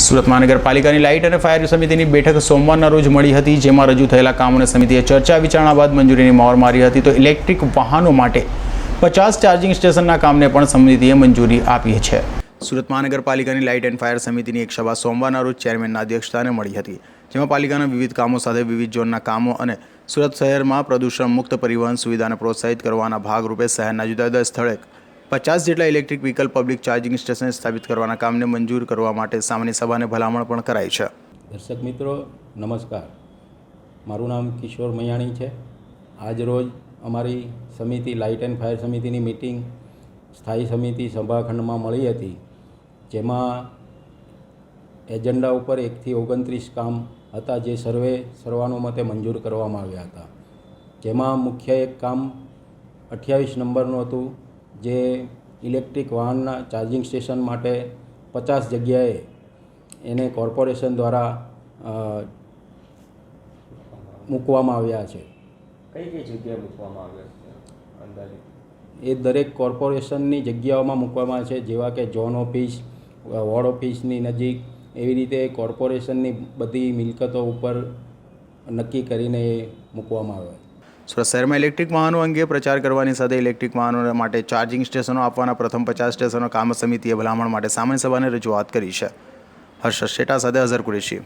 સુરત મહાનગરપાલિકાની લાઇટ અને ફાયર સમિતિની બેઠક સોમવારના રોજ મળી હતી, જેમાં રજૂ થયેલા કામોને સમિતિએ ચર્ચા વિચારણા બાદ મંજૂરીની મોહર મારી હતી. તો ઇલેક્ટ્રિક વાહનો માટે પચાસ ચાર્જિંગ સ્ટેશનના કામને પણ સમિતિએ મંજૂરી આપી છે. સુરત મહાનગરપાલિકાની લાઇટ એન્ડ ફાયર સમિતિની એક સભા સોમવારના રોજ ચેરમેનના અધ્યક્ષસ્થાને મળી હતી, જેમાં પાલિકાના વિવિધ કામો સાથે વિવિધ ઝોનના કામો અને સુરત શહેરમાં પ્રદૂષણ મુક્ત પરિવહન સુવિધાને પ્રોત્સાહિત કરવાના ભાગરૂપે શહેરના જુદા જુદા સ્થળે પચાસ જેટલા electric vehicle public charging station સ્થાપિત કરવાના કામને મંજૂર કરવા માટે સામાન્ય સભાને ભલામણ પણ કરાઈ છે. દર્શક મિત્રો, નમસ્કાર. મારું નામ કિશોર મૈયાણી છે. આજ રોજ અમારી સમિતિ લાઇટ એન્ડ ફાયર સમિતિની મિટિંગ સ્થાયી સમિતિ સભાખંડમાં મળી હતી, જેમાં એજન્ડા ઉપર એકથી ઓગણત્રીસ કામ હતા જે સર્વે સર્વાનુમતે મંજૂર કરવામાં આવ્યા હતા. જેમાં મુખ્ય એક કામ અઠ્યાવીસ નંબરનું હતું જે ઇલેક્ટ્રિક વાહનના ચાર્જિંગ સ્ટેશન માટે પચાસ જગ્યાએ એને કોર્પોરેશન દ્વારા મૂકવામાં આવ્યા છે. કઈ કઈ જગ્યાએ મૂકવામાં આવ્યા છે? અંદાજે? એ દરેક કોર્પોરેશનની જગ્યાઓમાં મૂકવામાં આવે છે જેવા કે ઝોન ઓફિસ વોર્ડ ઓફિસની નજીક. એવી રીતે કોર્પોરેશનની બધી મિલકતો ઉપર નક્કી કરીને એ મૂકવામાં આવે સુરત શહેરમાં ઇલેક્ટ્રિક વાહનો અંગે પ્રચાર કરવાની સાથે ઇલેક્ટ્રિક વાહનો માટે ચાર્જિંગ સ્ટેશનો આપવાના પ્રથમ પચાસ સ્ટેશનો કામ સમિતિએ ભલામણ માટે સામાન્ય સભાને રજૂઆત કરી છે. હર્ષદ શેટા સાથે અઝર કુરેશી.